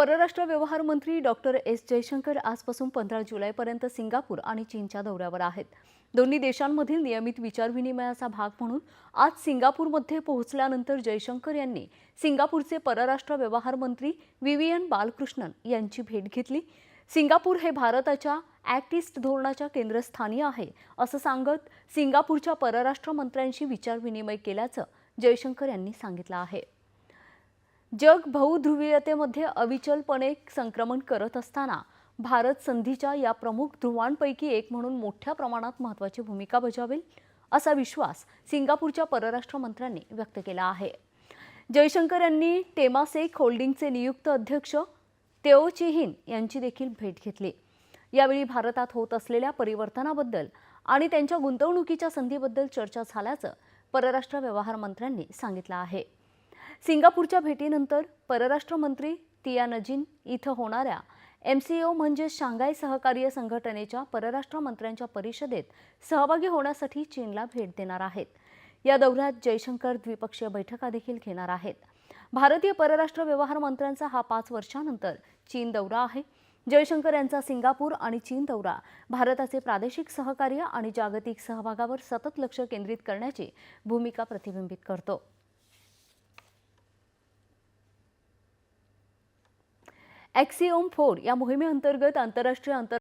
परराष्ट्र व्यवहार मंत्री डॉक्टर एस जयशंकर आजपासून पंधरा जुलैपर्यंत सिंगापूर आणि चीनच्या दौऱ्यावर आहेत. दोन्ही देशांमधील नियमित विचारविनिमयाचा भाग म्हणून आज सिंगापूरमध्ये पोहोचल्यानंतर जयशंकर यांनी सिंगापूरचे परराष्ट्र व्यवहार मंत्री विवियन बालकृष्णन यांची भेट घेतली. सिंगापूर हे भारताच्या ॲक्ट ईस्ट धोरणाच्या केंद्रस्थानी आहे असं सांगत सिंगापूरच्या परराष्ट्र मंत्र्यांशी विचारविनिमय केल्याचं जयशंकर यांनी सांगितलं आहे. जग बहुध्रुवीयतेमध्ये अविचलपणे संक्रमण करत असताना भारत संधीच्या या प्रमुख ध्रुवांपैकी एक म्हणून मोठ्या प्रमाणात महत्त्वाची भूमिका बजावेल असा विश्वास सिंगापूरच्या परराष्ट्र मंत्र्यांनी व्यक्त केला आहे. जयशंकर यांनी टेमासेक होल्डिंगचे नियुक्त अध्यक्ष तेओ चिहिन यांची देखील भेट घेतली. यावेळी भारतात होत असलेल्या परिवर्तनाबद्दल आणि त्यांच्या गुंतवणुकीच्या संधीबद्दल चर्चा झाल्याचं परराष्ट्र व्यवहार मंत्र्यांनी सांगितलं आहे. सिंगापूरच्या भेटीनंतर परराष्ट्र मंत्री तिया नजीन इथं होणाऱ्या एम सी ओ म्हणजे शांघाय सहकार्य संघटनेच्या परराष्ट्र मंत्र्यांच्या परिषदेत सहभागी होण्यासाठी चीनला भेट देणार आहेत. या दौऱ्यात जयशंकर द्विपक्षीय बैठका देखील घेणार आहेत. भारतीय परराष्ट्र व्यवहार मंत्र्यांचा हा पाच वर्षानंतर चीन दौरा आहे. जयशंकर यांचा सिंगापूर आणि चीन दौरा भारताचे प्रादेशिक सहकार्य आणि जागतिक सहभागावर सतत लक्ष केंद्रित करण्याची भूमिका प्रतिबिंबित करतो. ॲक्सिओम फोर या मोहिमेअंतर्गत आंतरराष्ट्रीय अंतर